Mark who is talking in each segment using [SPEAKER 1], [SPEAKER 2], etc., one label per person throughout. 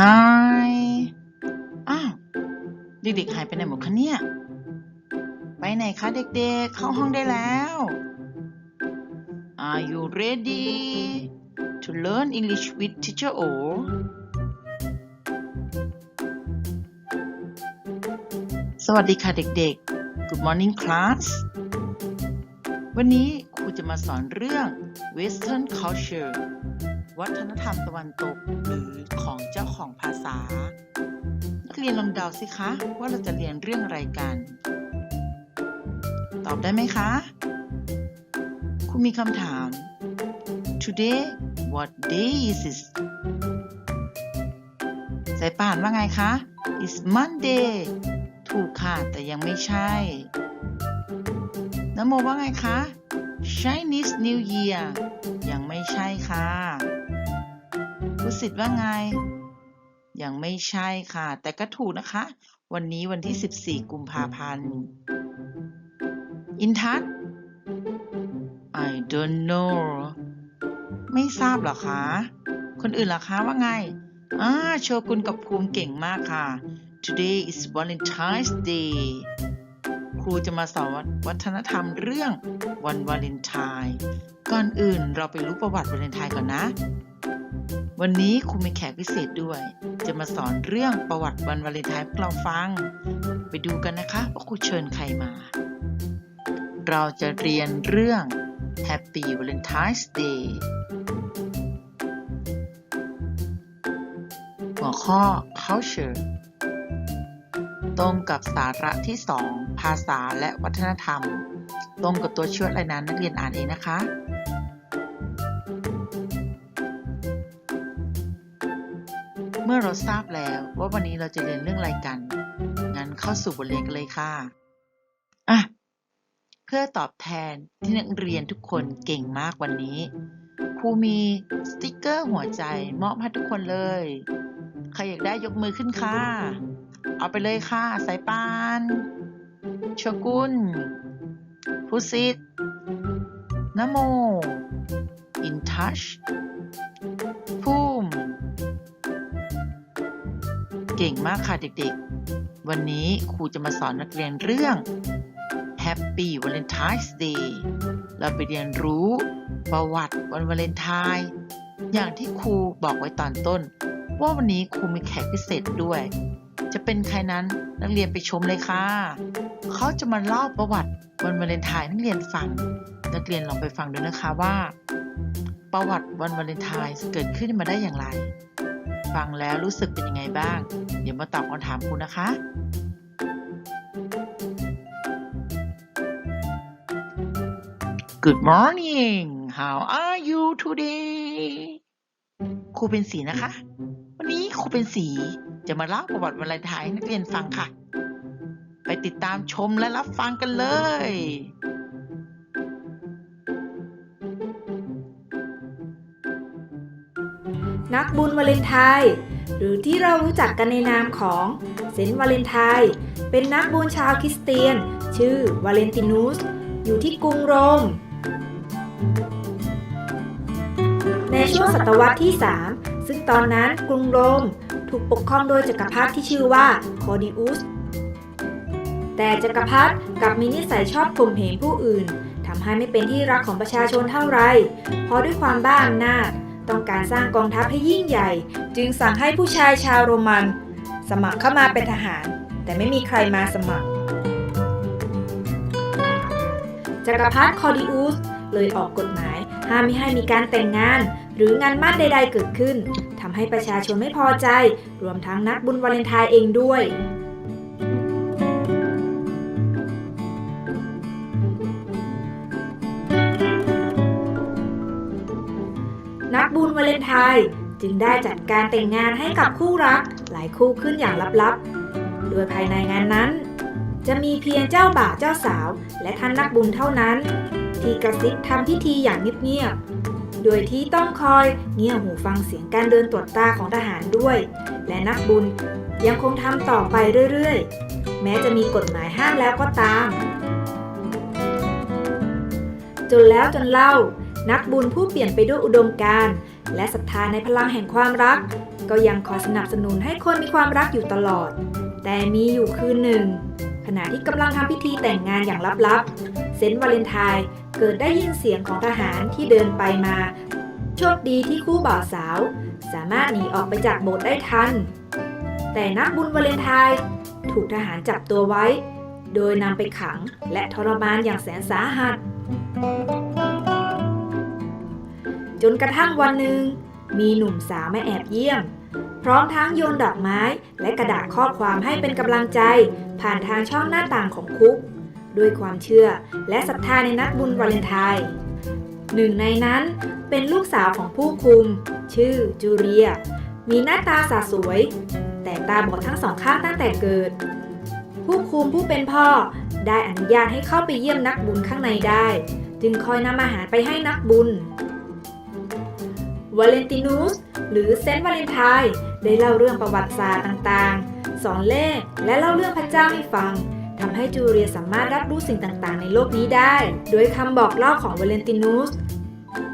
[SPEAKER 1] Hi อ้าว เด็กๆ หายไปไหนหมดคะเนี่ย ไปไหนคะเด็กๆ เข้าห้องได้แล้ว Are you ready to learn English with Teacher O สวัสดีค่ะเด็กๆ Good morning class วันนี้ครูจะมาสอนเรื่อง Western culture วัฒนธรรมตะวันตกหรือของเจ้าของภาษา นักเรียนลองเดาสิคะว่าเราจะเรียนเรื่องอะไรกัน ตอบได้ไหมคะ คุณมีคำถาม Today what day is it สายป่านว่าไงคะ is Monday ถูกค่ะ แต่ยังไม่ใช่น้ำโมว่าไงคะ Chinese New Year ยังไม่ใช่ค่ะ กุสิทธิ์ว่าไง ยังไม่ใช่ค่ะ แต่ก็ถูกนะคะ วันนี้วันที่ 14 กุมภาพันธ์ อินทัศ I don't know ไม่ทราบหรอคะ คนอื่นล่ะคะว่าไงอ่าโชกุนกับภูมิเก่งมากค่ะ Today is Valentine's Day ครูจะมาสอนวัฒนธรรมเรื่องวันวาเลนไทน์ ก่อนอื่นเราไปรู้ประวัติวาเลนไทน์ก่อนนะ วันนี้ครูมีแขกพิเศษด้วย จะมาสอนเรื่องประวัติวันวาเลนไทน์ให้พวกเราฟัง ไปดูกันนะคะว่าครูเชิญใครมา เราจะเรียนเรื่อง Happy Valentine's Day หัวข้อ culture ตรงกับสาระที่ 2 ภาษาและวัฒนธรรม ตรงกับตัวช่วยอะไรนั้นนักเรียนอ่านเองนะคะ มื่อเราทราบแล้วว่าวันนี้เราจะเรียนเรื่องอะไรกัน งั้นเข้าสู่บทเรียนกันเลยค่ะอะเพื่อตอบแทนที่นักเรียนทุกคนเก่งมากวันนี้ครูมีสติกเกอร์หัวใจมอบให้ทุกคนเลย ใครอยากได้ยกมือขึ้นค่ะ เอาไปเลยค่ะ สายปานชกุนพุสิตนโม อินทัช เก่งมากค่ะเด็กๆ วันนี้ครูจะมาสอนนักเรียนเรื่อง Happy Valentine's Day เราไปเรียนรู้ประวัติวันวาเลนไทน์อย่างที่ครูบอกไว้ตอนต้น ว่าวันนี้ครูมีแขกพิเศษด้วย จะเป็นใครนั้นนักเรียนไปชมเลยค่ะ เขาจะมาเล่าประวัติวันวาเลนไทน์ให้นักเรียนฟัง นักเรียนลองไปฟังดูนะคะว่า ประวัติวันวาเลนไทน์เกิดขึ้นมาได้อย่างไร ฟังแล้วรู้สึกเป็นยังไงบ้าง เดี๋ยวมาตอบคำถามครูนะคะ Good morning how are you today ครูเป็นสีนะคะ วันนี้ครูเป็นสีจะมาเล่าประวัติวาเลนไทน์ให้นักเรียนฟังค่ะ ไปติดตามชมและรับฟังกันเลย
[SPEAKER 2] นักบุญวาเลนไทน์หรือที่เรารู้จักกันในนามของเซนต์วาเลนไทน์เป็นนักบุญชาวคริสเตียน ชื่อวาเลนตินุสอยู่ที่กรุงโรม ในช่วงศตวรรษที่ 3 ซึ่งตอนนั้นกรุงโรมถูกปกครองโดยจักรพรรดิที่ชื่อว่าโคดิอุส แต่จักรพรรดิกับมีนิสัยชอบข่มเหงผู้อื่นทำให้ไม่เป็นที่รักของประชาชนเท่าไร เพราะด้วยความบ้าอำนาจ ต้องการสร้างกองทัพให้ยิ่งใหญ่ จึงสั่งให้ผู้ชายชาวโรมัน สมัครเข้ามาเป็นทหาร แต่ไม่มีใครมาสมัครจักรพรรดิคอดิอุสเลยออกกฎหมาย ห้ามไม่ให้มีการแต่งงาน หรืองานมั่นใด ๆ เกิดขึ้นทำให้ประชาชนไม่พอใจ รวมทั้งนักบุญวาเลนไทน์เองด้วย บุญวาเลนไทน์จึงได้จัดการแต่งงานให้กับคู่รักหลายคู่ขึ้นอย่างลับๆ โดยภายในงานนั้น จะมีเพียงเจ้าบ่าวเจ้าสาว และท่านนักบุญเท่านั้น ที่กระซิบทำพิธีอย่างเงียบๆ โดยที่ต้องคอยเงี่ยหูฟังเสียงการเดินตรวจตาของทหารด้วย และนักบุญยังคงทำต่อไปเรื่อยๆ แม้จะมีกฎหมายห้ามแล้วก็ตาม จนแล้วจนเล่านักบุญผู้เปลี่ยนไปด้วยอุดมการณ์ และศรัทธาในพลังแห่งความรัก ก็ยังคอสนับสนุนให้คนมีความรักอยู่ตลอด แต่มีอยู่คืนหนึ่ง ขณะที่กำลังทำพิธีแต่งงานอย่างลับๆ เซนต์วาเลนไทน์เกิดได้ยินเสียงของทหารที่เดินไปมา โชคดีที่คู่บ่าวสาว สามารถหนีออกไปจากโบสถ์ได้ทัน แต่นักบุญวาเลนไทน์ถูกทหารจับตัวไว้ โดยนำไปขังและทรมานอย่างแสนสาหัส จนกระทั่งวันหนึ่ง มีหนุ่มสาวมาแอบเยี่ยม พร้อมทั้งโยนดอกไม้และกระดาษข้อความให้เป็นกำลังใจ ผ่านทางช่องหน้าต่างของคุก ด้วยความเชื่อและศรัทธาในนักบุญวาเลนไทน์หนึ่งในนั้นเป็นลูกสาวของผู้คุม ชื่อจูเลีย มีหน้าตาสาสวย แต่ตาบอดทั้งสองข้างตั้งแต่เกิด ผู้คุมผู้เป็นพ่อได้อนุญาตให้เข้าไปเยี่ยมนักบุญข้างในได้ จึงคอยนำอาหารไปให้นักบุญ วาเลนตินุสหรือเซนต์วาเลนไทน์ได้เล่าเรื่องประวัติศาสตร์ต่างๆ สอนเลขและเล่าเรื่องพระเจ้าให้ฟังทำให้จูเลียสามารถรับรู้สิ่งต่างๆ ในโลกนี้ได้ โดยคำบอกเล่าของวาเลนตินุส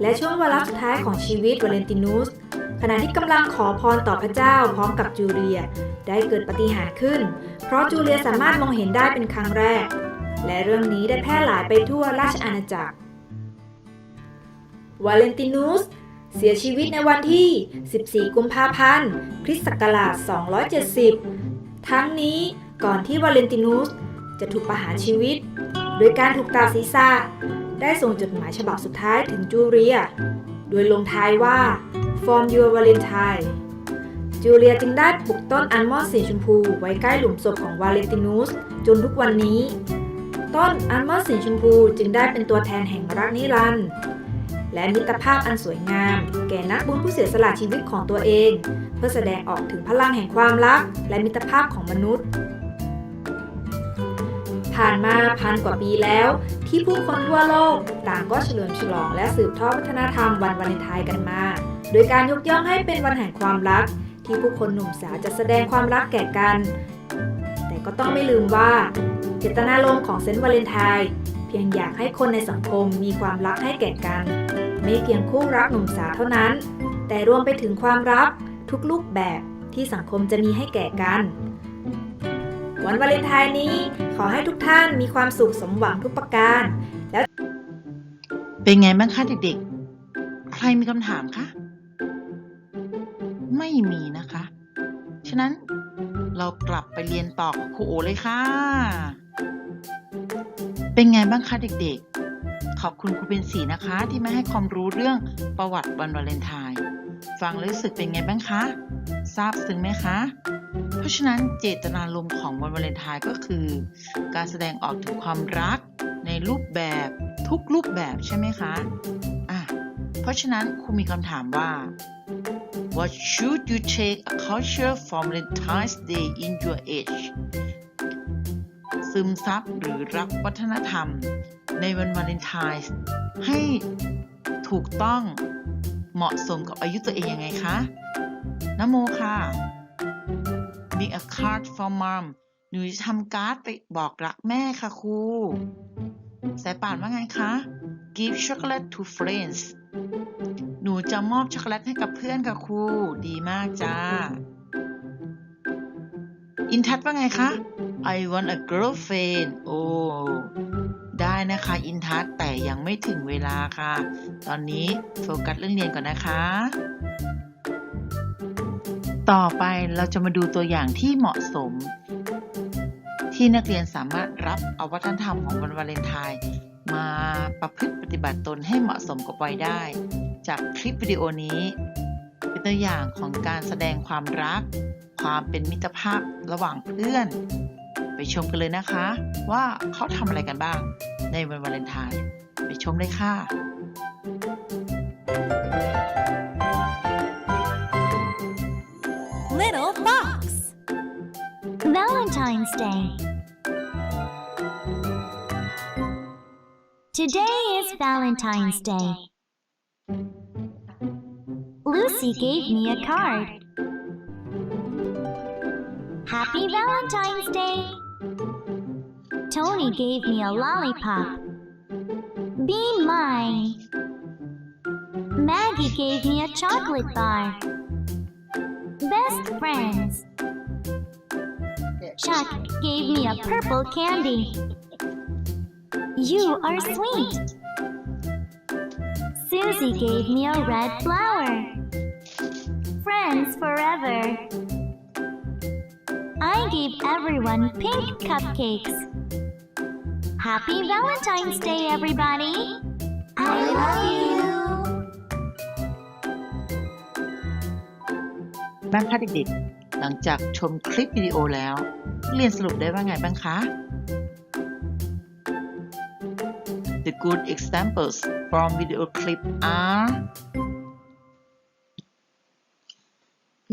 [SPEAKER 2] และช่วงเวลาสุดท้ายของชีวิตวาเลนตินุสขณะที่กำลังขอพรต่อพระเจ้าพร้อมกับจูเลีย ได้เกิดปาฏิหารย์ขึ้น เพราะจูเลียสามารถมองเห็นได้เป็นครั้งแรก และเรื่องนี้ได้แพร่หลายไปทั่วราชอาณาจักรวาเลนตินุส เสียชีวิตในวันที่ 14 กุมภาพันธ์ คริสต์ศักราช 270 ทั้งนี้ก่อนที่วาเลนตินุสจะถูกประหารชีวิต โดยการถูกตัดศีรษะได้ส่งจดหมายฉบับสุดท้ายถึงจูเลีย โดยลงท้ายว่า From your Valentine จูเลียจึงได้ปลูกต้นอัลมอนด์สีชมพูไว้ใกล้หลุมศพของวาเลนตินุสจนทุกวันนี้ ต้นอัลมอนด์สีชมพูจึงได้เป็นตัวแทนแห่งรักนิรันดร์ และมิตรภาพอันสวยงาม แก่นักบุญผู้เสียสละชีวิตของตัวเอง เพื่อแสดงออกถึงพลังแห่งความรัก และมิตรภาพของมนุษย์ ผ่านมาพันกว่าปีแล้ว ที่ผู้คนทั่วโลกต่างก็เฉลิมฉลองและสืบทอดวัฒนธรรมวันวาเลนไทน์กันมา โดยการยกย่องให้เป็นวันแห่งความรัก ที่ผู้คนหนุ่มสาวจะแสดงความรักแก่กัน แต่ก็ต้องไม่ลืมว่า เจตนารมณ์ของเซนต์วาเลนไทน์เพียงอยากให้คนในสังคมมีความรักให้แก่กัน ไม่เพียงคู่รักหนุ่มสาวเท่านั้น แต่รวมไปถึงความรักทุกรูปแบบที่สังคมจะมีให้แก่กัน วันวาเลนไทน์นี้ขอให้ทุกท่านมีความสุขสมหวังทุกประการ แล้ว
[SPEAKER 1] เป็นไงบ้างคะเด็กๆ ใครมีคำถามคะไม่มีนะคะ ฉะนั้นเรากลับไปเรียนต่อกับครูโอเลยค่ะ เป็นไงบ้างคะเด็กๆ ขอบคุณครูเป็นสีนะคะที่มาให้ความรู้เรื่องประวัติวันวาเลนไทน์ฟังแล้วรู้สึกเป็นไงบ้างคะทราบซึ้งไหมคะ เพราะฉะนั้นเจตนารมณ์ของวันวาเลนไทน์ก็คือ การแสดงออกถึงความรักในรูปแบบทุกรูปแบบใช่ไหมคะอะเพราะฉะนั้นครูมีคำถามว่า What should you take a culture from Valentine's Day in your age ซึมซับหรือรับวัฒนธรรม ในวันวาเลนไทน์ให้ถูกต้องเหมาะสมกับอายุตัวเองยังไงคะนโมค่ะ Make a card for mom หนูจะทำการ์ดไปบอกรักแม่ค่ะครู สายป่านว่าไงคะ Give chocolate to friends หนูจะมอบช็อกโกแลตให้กับเพื่อนค่ะครู ดีมากจ้า อินทัศว่าไงคะ I want a girlfriend โอ้ ได้นะคะ อินทัศแต่ยังไม่ถึงเวลาค่ะ ตอนนี้โฟกัสเรื่องเรียนก่อนนะคะ ต่อไปเราจะมาดูตัวอย่างที่เหมาะสม ที่นักเรียนสามารถรับเอาวัฒนธรรมของวันวาเลนไทน์มาประพฤติปฏิบัติตนให้เหมาะสมกับวัยได้ จากคลิปวิดีโอนี้ เป็นตัวอย่างของการแสดงความรัก ความเป็นมิตรภาพระหว่างเพื่อน ไปชมกันเลยนะคะ ว่าเขาทำอะไรกันบ้าง ในวันวาเลนไทน์ไปชมเลยค่ะ
[SPEAKER 3] Little Fox. Valentine's Day. Today is Valentine's Day. Lucy gave me a card. Happy Valentine's Day. Tony gave me a lollipop. Be mine. Maggie gave me a chocolate bar. Best friends. Chuck gave me a purple candy. You are sweet. Susie gave me a red flower. Friends forever. I gave everyone pink cupcakes. Happy Valentine's Day, everybody! I love you!
[SPEAKER 1] บ้างคะเด็กๆ หลังจากชมคลิปวิดีโอแล้ว เรียนสรุปได้ว่าไงบ้างคะ The good examples from video clip are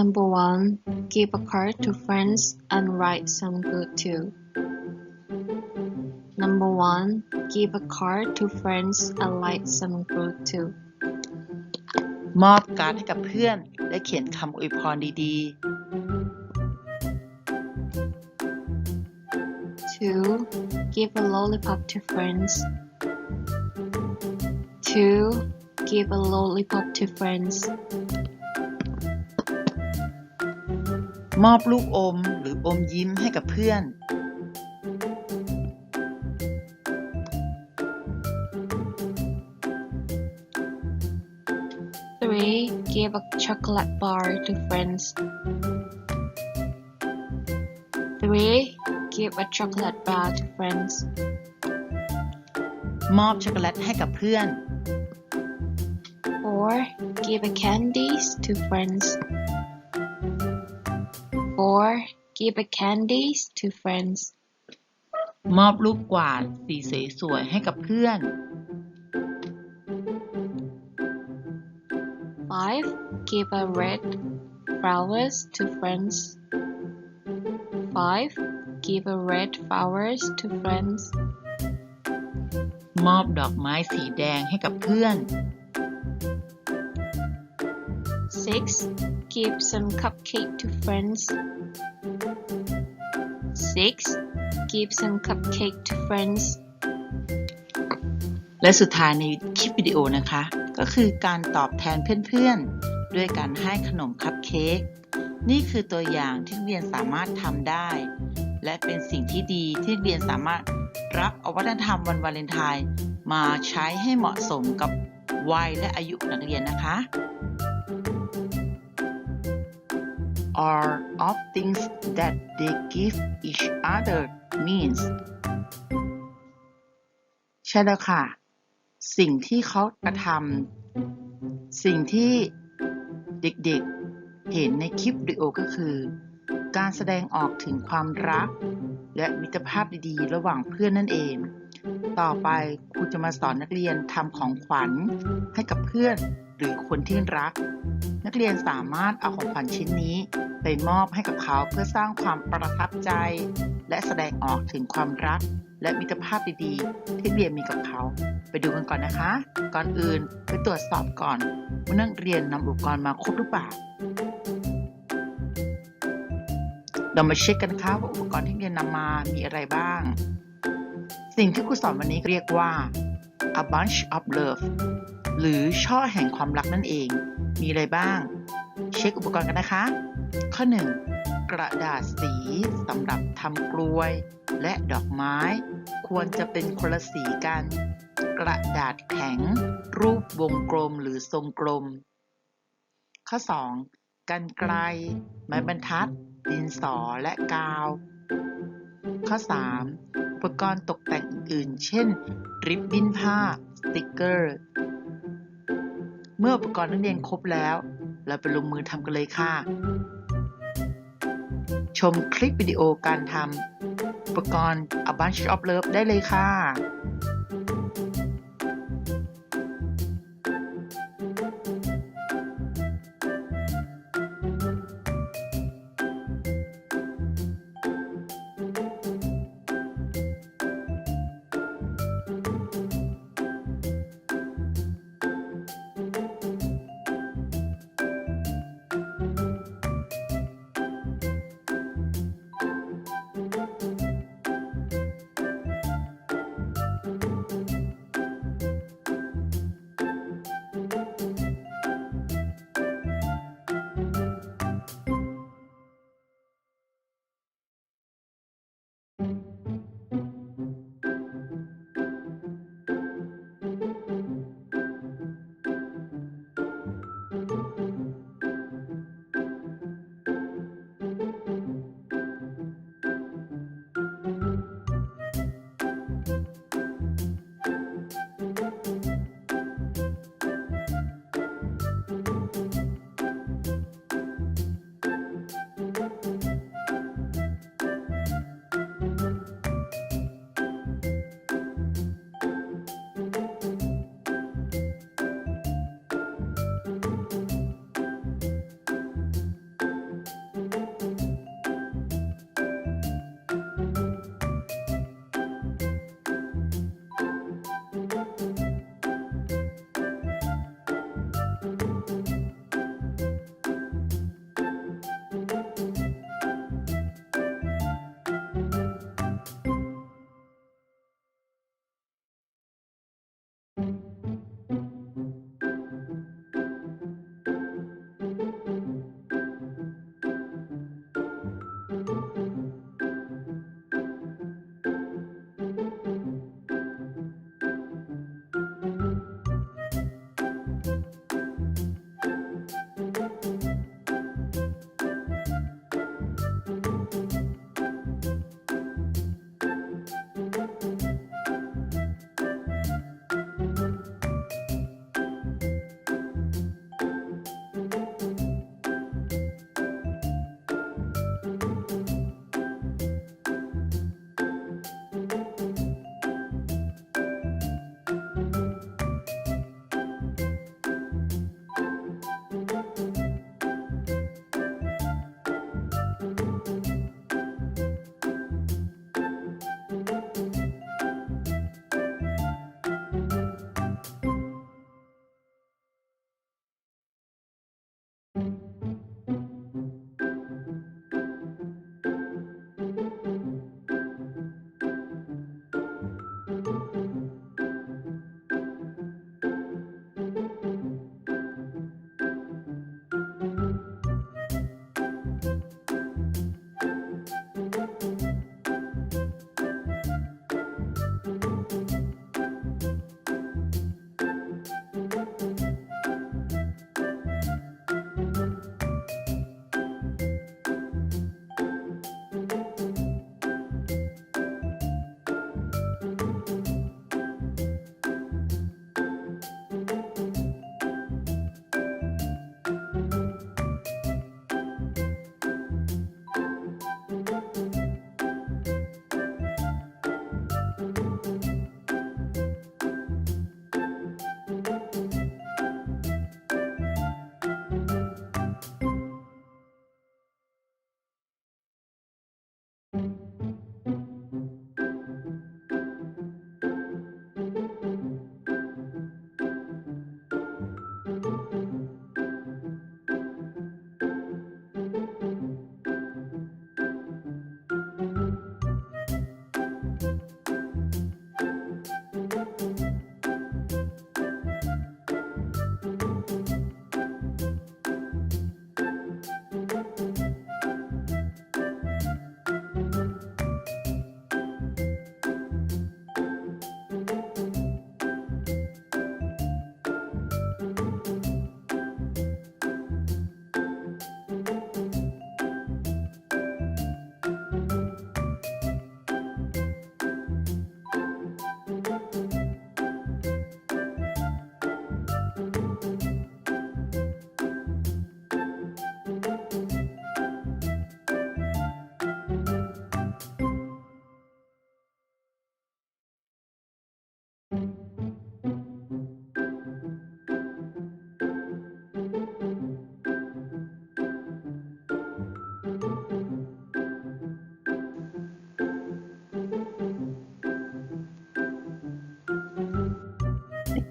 [SPEAKER 4] Number one, give a card to friends and write some good too. Number one, give a card to friends and write some good too.
[SPEAKER 1] มอบการ์ดให้กับเพื่อน และเขียนคำอวยพรดี
[SPEAKER 4] Two, give a lollipop to friends. Two, give a lollipop to friends.
[SPEAKER 1] ๆ มอบลูกอมหรืออมยิ้มให้กับเพื่อน
[SPEAKER 4] Three, give a chocolate bar to friends. Three, give a chocolate bar to friends.
[SPEAKER 1] มอบช็อกโกแลตให้กับเพื่อน
[SPEAKER 4] Four, give a candies to friends. Four, give a candies to friends.
[SPEAKER 1] มอบลูกกวาดสีสวยๆให้กับเพื่อน
[SPEAKER 4] Five, give a red flowers to friends. Five, give a red flowers to friends.
[SPEAKER 1] มอบดอกไม้สีแดงให้กับเพื่อน
[SPEAKER 4] Six, give some cupcake to friends. Six, give some cupcake to friends.
[SPEAKER 1] และสุดท้ายในคลิปวิดีโอนะคะ ก็คือการตอบแทนเพื่อนๆ ด้วยการให้ขนมคัพเค้ก นี่คือตัวอย่างที่นักเรียนสามารถทำได้ และเป็นสิ่งที่ดีที่นักเรียนสามารถรับเอาวัฒนธรรมวันวาเลนไทน์มาใช้ให้เหมาะสมกับวัยและอายุนักเรียนนะคะ are of things that they give each other means ใช่แล้วค่ะ สิ่งที่เขากระทำสิ่งที่เด็กๆเห็นในคลิปวิดีโอก็คือ การแสดงออกถึงความรัก และมิตรภาพดีๆ ระหว่างเพื่อนนั่นเอง ต่อไปครูจะมาสอนนักเรียนทำของขวัญให้กับเพื่อนหรือคนที่รัก นักเรียนสามารถเอาของขวัญชิ้นนี้ ไปมอบให้กับเขาเพื่อสร้างความประทับใจ และแสดงออกถึงความรัก และมิตรภาพดีๆ ที่เรียนมีกับเขา ไปดูกันก่อนนะคะ ก่อนอื่นไปตรวจสอบก่อนว่านักเรียนนำอุปกรณ์มาครบหรือเปล่าเรามาเช็คกันนะคะว่าอุปกรณ์ที่เรียนนำมามีอะไรบ้าง สิ่งที่ครูสอนวันนี้เรียกว่า a bunch of love หรือช่อแห่งความรักนั่นเอง มีอะไรบ้าง เช็คอุปกรณ์กันนะคะ ข้อ 1. กระดาษสีสำหรับทำกลวย และดอกไม้ ควรจะเป็นคนละสีกัน กระดาษแข็ง รูปวงกลมหรือทรงกลม ข้อ 2. กันไกล ไม้บรรทัด ดินสอและกาว ข้อ 3. อุปกรณ์ตกแต่งอื่น เช่น ริบบิ้นผ้า สติกเกอร์ เมื่ออุปกรณ์นักเรียนครบแล้ว เราไปลงมือทำกันเลยค่ะ ชมคลิปวิดีโอการทำ อุปกรณ์ A Bunch of Love ได้เลยค่ะ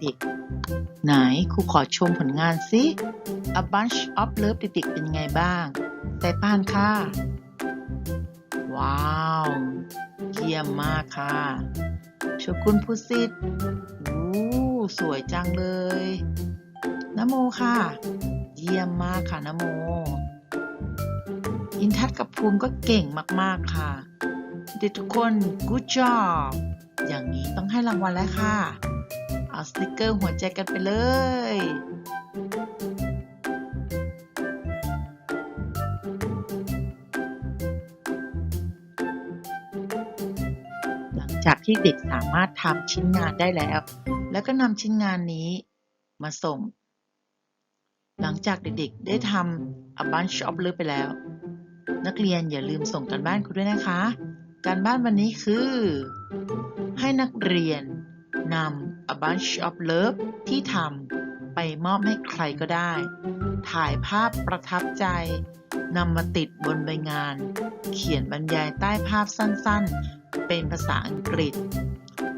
[SPEAKER 1] เด็กไหนครูขอชมผลงานสิ A bunch of love เด็กเป็นไงบ้างแต่ปานค่ะ ว้าวเยี่ยมมากค่ะโชกุนพุสิตอู้สวยจังเลยนโมค่ะ เยี่ยมมากค่ะนโม อินทัศน์กับภูมิก็เก่งมากๆค่ะ เด็กทุกคน good job อย่างนี้ต้องให้รางวัลแล้วค่ะ เอาสติกเกอร์หัวใจกันไปเลย หลังจากที่เด็กสามารถทำชิ้นงานได้แล้ว แล้วก็นำชิ้นงานนี้มาส่ง หลังจากเด็กๆได้ทำ a bunch of love ไปแล้ว นักเรียนอย่าลืมส่งกันบ้านคุณด้วยนะคะ การบ้านวันนี้คือ ให้นักเรียนนำ a bunch of love ที่ทำไปมอบให้ใครก็ได้ ถ่ายภาพประทับใจนำมาติดบนใบงาน เขียนบรรยายใต้ภาพสั้นๆ เป็นภาษาอังกฤษ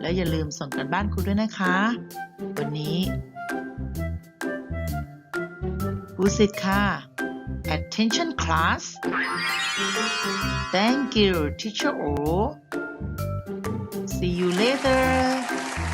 [SPEAKER 1] และอย่าลืมส่งกันบ้านครูด้วยนะคะ วันนี้ครูสิทธิ์ค่ะ Attention class Thank you teacher O See you later